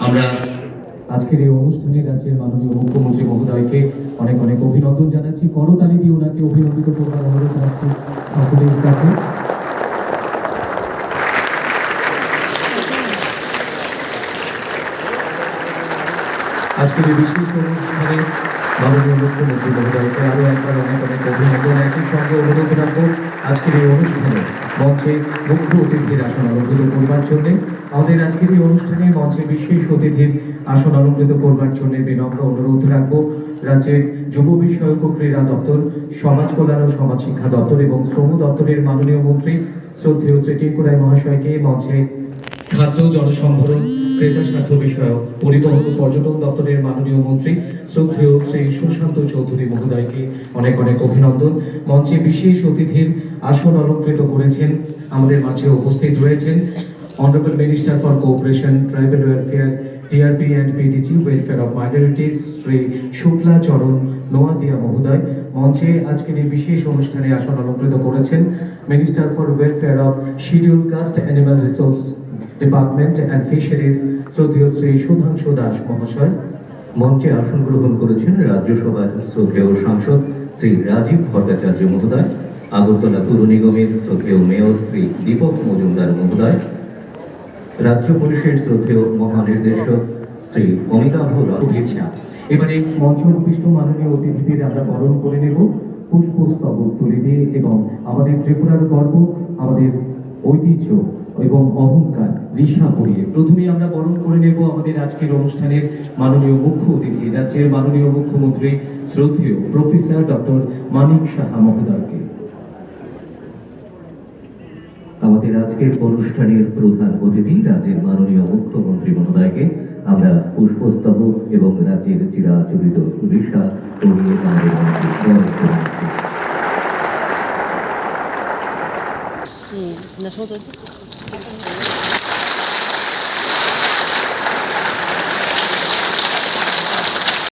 আমরা আজকের এই অনুষ্ঠানে রাজ্যের মাননীয় মুখ্যমন্ত্রী মহোদয়কে অনেক অনেক অভিনন্দন জানাচ্ছি। করতালি দিয়ে ওনাকে অভিনন্দিত করবার অনুরোধ জানাচ্ছি সকলের কাছে। আজকের এই বিশেষ অনুষ্ঠানে মঞ্চে মুখ্য অতিথির আসন করবার জন্য। আমাদের আজকের অনুষ্ঠানে মঞ্চে বিশেষ অতিথির আসন অলঙ্কৃত করবার জন্য বিনম্র অনুরোধ রাখব। রাজ্যের যুব বিষয়ক ক্রীড়া দপ্তর, সমাজ কল্যাণ ও সমাজ শিক্ষা দপ্তর এবং শ্রম দপ্তরের মাননীয় মন্ত্রী শ্রদ্ধেয় শ্রী টিঙ্কুরায় মহাশয়কে মঞ্চে খাদ্য জনসম্ভরণ, ক্রেতা স্বার্থ বিষয়ক, পরিবহন ও পর্যটন দপ্তরের মাননীয় মন্ত্রী শ্রদ্ধেয় শ্রী সুশান্ত চৌধুরী মহোদয়কে অনেক অনেক অভিনন্দন। মঞ্চে বিশেষ অতিথির আসন অলঙ্কৃত করেছেন, আমাদের মাঝে উপস্থিত রয়েছেন honourable minister for cooperation tribal welfare TRP and PDG welfare of minorities Shri Shukla Charan Noatia মহোদয়। মঞ্চে আজকের এই বিশেষ অনুষ্ঠানে আসন অলঙ্কৃত করেছেন minister for welfare of scheduled caste animal resource department and fisheries শ্রদ্ধেয় শ্রী সুধাংশু দাস মহাশয়। মঞ্চে আসন গ্রহণ করেছেন রাজ্যসভার শ্রদ্ধেয় সাংসদ শ্রী রাজীব ভট্টাচার্য মহোদয়, আগরতলা পুর নিগমের শ্রদ্ধেয় মেয়র শ্রী দীপক মজুমদার মহোদয়, রাজ্য পুলিশের শ্রদ্ধেয় মহানির্দেশক শ্রী অমিতাভ শুভেচ্ছা এবারে মঞ্চ উপবিষ্ট মাননীয় অতিথিদের আমরা বরণ করে নেব। পুষ্পস্তবক তুলে দিয়ে এবং আমাদের ত্রিপুরার গর্ব, আমাদের ঐতিহ্য এবং অহংকার ঋষা পড়িয়ে প্রথমেই আমরা বরণ করে নেব আমাদের আজকের অনুষ্ঠানের মাননীয় মুখ্য অতিথি, রাজ্যের মাননীয় মুখ্যমন্ত্রী, শ্রদ্ধেয় প্রফেসর ডক্টর মানিক সাহা মহোদয়কে। আমাদের আজকের অনুষ্ঠানের প্রধান অতিথি রাজ্যের মাননীয় মুখ্যমন্ত্রী মহোদয়কে। আমরা পুষ্পস্তবক এবং রাজ্যের চিরাচরিত ঋষা পরিয়ে আমাদের 嗯，你说的。